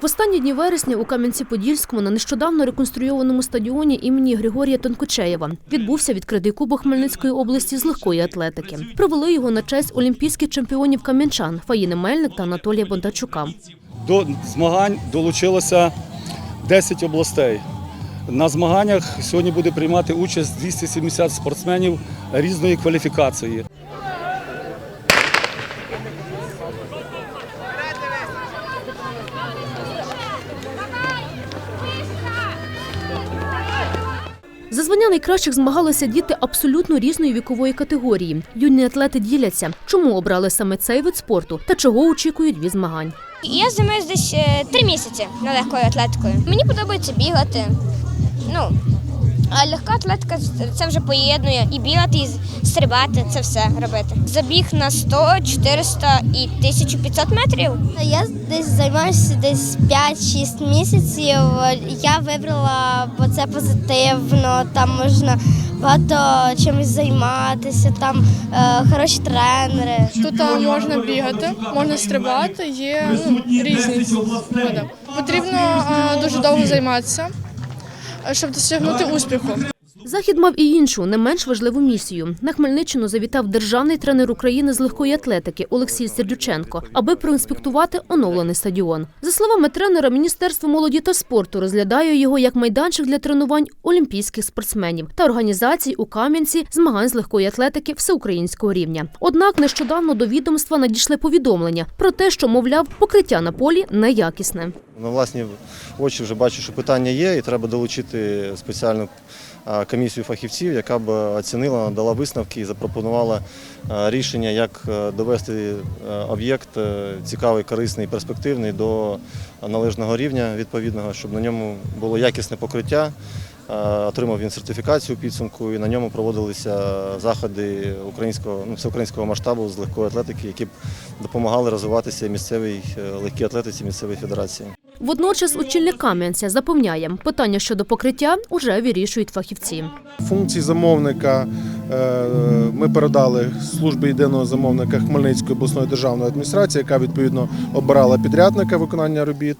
В останні дні вересня у Кам'янці-Подільському на нещодавно реконструйованому стадіоні імені Григорія Тонкочеєва відбувся відкритий кубок Хмельницької області з легкої атлетики. Провели його на честь олімпійських чемпіонів кам'янчан Фаїни Мельник та Анатолія Бондарчука. До змагань долучилося 10 областей. На змаганнях сьогодні буде приймати участь 270 спортсменів різної кваліфікації. За звання найкращих змагалися діти абсолютно різної вікової категорії. Юні атлети діляться, чому обрали саме цей вид спорту та чого очікують від змагань. Я займаюся десь е, три місяці на легкою атлетикою. Мені подобається бігати. Ну, а легка атлетика це вже поєднує і бігати, і стрибати, це все робити. Забіг на 100, 400 і 1500 метрів. Я десь займаюся десь 5-6 місяців. Я вибрала, бо це позитивно, там можна багато чимось займатися, там е, хороші тренери. Тут можна бігати, можна стрибати, є ну, різні. Потрібно а, дуже довго займатися, щоб досягнути успіху. Захід мав і іншу, не менш важливу місію. На Хмельниччину завітав державний тренер України з легкої атлетики Олексій Сердюченко, аби проінспектувати оновлений стадіон. За словами тренера, Міністерство молоді та спорту розглядає його як майданчик для тренувань олімпійських спортсменів та організацій у Кам'янці змагань з легкої атлетики всеукраїнського рівня. Однак нещодавно до відомства надійшли повідомлення про те, що мовляв покриття на полі неякісне. На власні очі вже бачу, що питання є, і треба долучити спеціальну комісію фахівців, яка б оцінила, надала висновки і запропонувала рішення, як е, довести е, об'єкт е, цікавий, корисний, перспективний до належного рівня відповідного, щоб на ньому було якісне покриття. Отримав він сертифікацію підсумку, і на ньому проводилися заходи українського ну, всеукраїнського масштабу з легкої атлетики, які б допомагали розвиватися місцевій е, легкій атлетиці місцевої федерації. Водночас очільник Кам'янця запевняє, питання щодо покриття уже вирішують фахівці. Функції замовника е, ми передали службі єдиного замовника Хмельницької обласної державної адміністрації, яка відповідно обирала підрядника виконання робіт.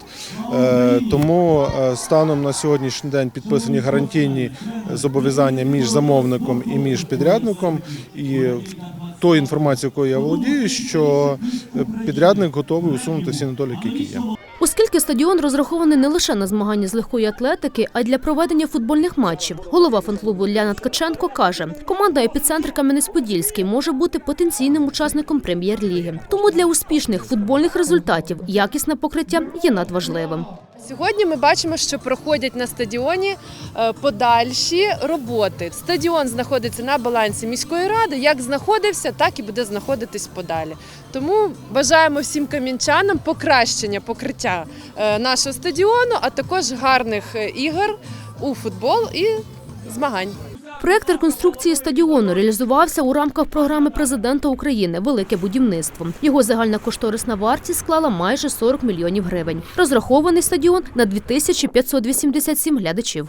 Е, Тому е, станом на сьогоднішній день підписані гарантійні зобов'язання між замовником і між підрядником. І ту інформацію, якою я володію, що підрядник готовий усунути всі недоліки, які є. Оскільки стадіон розрахований не лише на змагання з легкої атлетики, а й для проведення футбольних матчів. Голова фан-клубу Ляна Ткаченко каже, команда «Епіцентр Кам'янець-Подільський може бути потенційним учасником прем'єр-ліги. Тому для успішних футбольних результатів якісне покриття є надважливим. Сьогодні ми бачимо, що проходять на стадіоні е, подальші роботи. Стадіон знаходиться на балансі міської ради. Як знаходився, так і буде знаходитись подалі. Тому бажаємо всім кам'янчанам покращення покриття е, нашого стадіону, а також гарних е, ігор у футбол і змагань. Проект реконструкції стадіону реалізувався у рамках програми президента України Велике будівництво. Його загальна кошторисна вартість склала майже 40 мільйонів гривень. Розрахований стадіон на 2587 глядачів.